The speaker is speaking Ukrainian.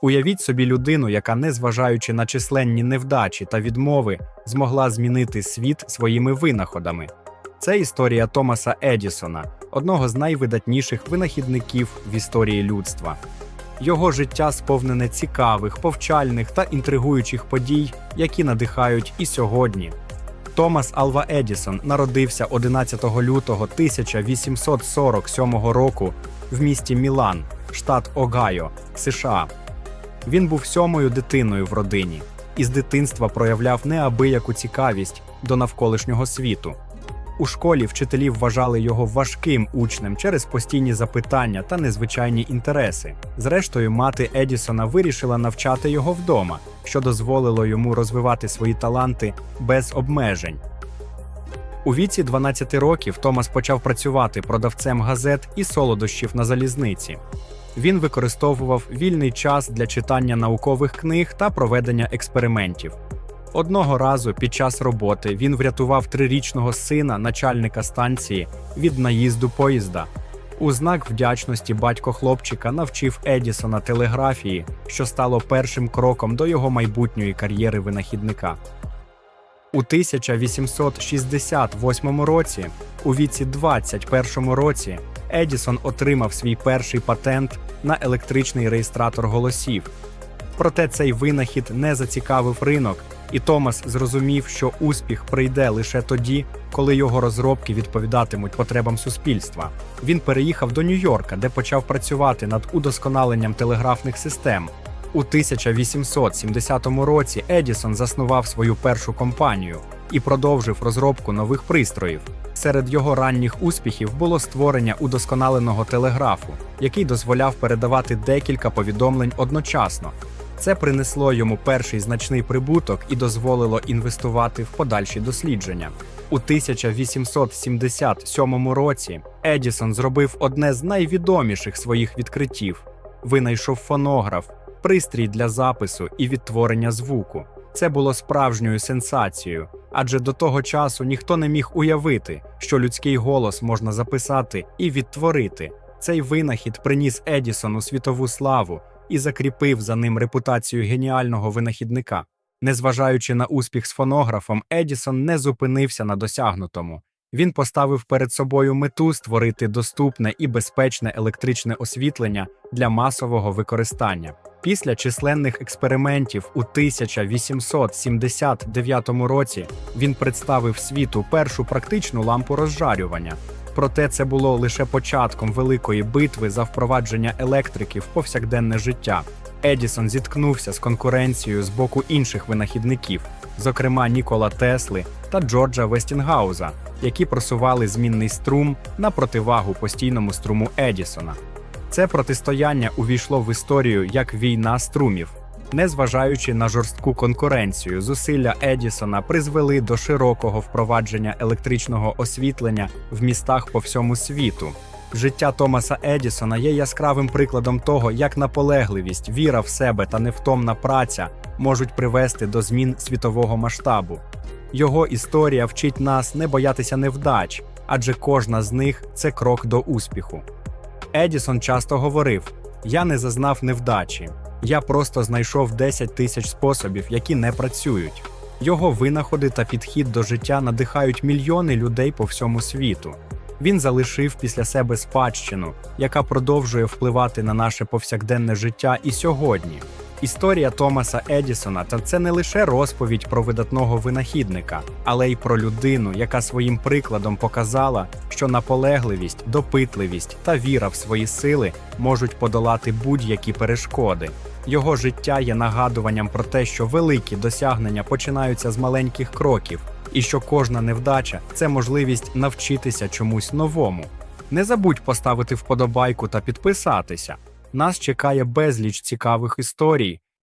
Уявіть собі людину, яка, незважаючи на численні невдачі та відмови, змогла змінити світ своїми винаходами. Це історія Томаса Едісона, одного з найвидатніших винахідників в історії людства. Його життя сповнене цікавих, повчальних та інтригуючих подій, які надихають і сьогодні. Томас Алва Едісон народився 11 лютого 1847 року в місті Мілан, штат Огайо, США. Він був сьомою дитиною в родині і з дитинства проявляв неабияку цікавість до навколишнього світу. У школі вчителі вважали його важким учнем через постійні запитання та незвичайні інтереси. Зрештою, мати Едісона вирішила навчати його вдома, що дозволило йому розвивати свої таланти без обмежень. У віці 12 років Томас почав працювати продавцем газет і солодощів на залізниці. Він використовував вільний час для читання наукових книг та проведення експериментів. Одного разу під час роботи він врятував трирічного сина начальника станції від наїзду поїзда. У знак вдячності батько хлопчика навчив Едісона телеграфії, що стало першим кроком до його майбутньої кар'єри винахідника. У 1868 році, у віці 21 році, Едісон отримав свій перший патент на електричний реєстратор голосів. Проте цей винахід не зацікавив ринок, і Томас зрозумів, що успіх прийде лише тоді, коли його розробки відповідатимуть потребам суспільства. Він переїхав до Нью-Йорка, де почав працювати над удосконаленням телеграфних систем. У 1870 році Едісон заснував свою першу компанію і продовжив розробку нових пристроїв. Серед його ранніх успіхів було створення удосконаленого телеграфу, який дозволяв передавати декілька повідомлень одночасно. Це принесло йому перший значний прибуток і дозволило інвестувати в подальші дослідження. У 1877 році Едісон зробив одне з найвідоміших своїх відкриттів: винайшов фонограф, пристрій для запису і відтворення звуку. Це було справжньою сенсацією, адже до того часу ніхто не міг уявити, що людський голос можна записати і відтворити. Цей винахід приніс Едісону світову славу і закріпив за ним репутацію геніального винахідника. Незважаючи на успіх з фонографом, Едісон не зупинився на досягнутому. Він поставив перед собою мету створити доступне і безпечне електричне освітлення для масового використання. Після численних експериментів у 1879 році він представив світу першу практичну лампу розжарювання. Проте це було лише початком великої битви за впровадження електрики в повсякденне життя. Едісон зіткнувся з конкуренцією з боку інших винахідників, зокрема Нікола Тесли та Джорджа Вестінгауза, які просували змінний струм на противагу постійному струму Едісона. Це протистояння увійшло в історію як війна струмів. Незважаючи на жорстку конкуренцію, зусилля Едісона призвели до широкого впровадження електричного освітлення в містах по всьому світу. Життя Томаса Едісона є яскравим прикладом того, як наполегливість, віра в себе та невтомна праця можуть привести до змін світового масштабу. Його історія вчить нас не боятися невдач, адже кожна з них це крок до успіху. Едісон часто говорив: Я не зазнав невдачі, я просто знайшов 10 тисяч способів, які не працюють. Його винаходи та підхід до життя надихають мільйони людей по всьому світу. Він залишив після себе спадщину, яка продовжує впливати на наше повсякденне життя і сьогодні. Історія Томаса Едісона та це не лише розповідь про видатного винахідника, але й про людину, яка своїм прикладом показала, що наполегливість, допитливість та віра в свої сили можуть подолати будь-які перешкоди. Його життя є нагадуванням про те, що великі досягнення починаються з маленьких кроків, і що кожна невдача це можливість навчитися чомусь новому. Не забудь поставити вподобайку та підписатися. Нас чекає безліч цікавих історій,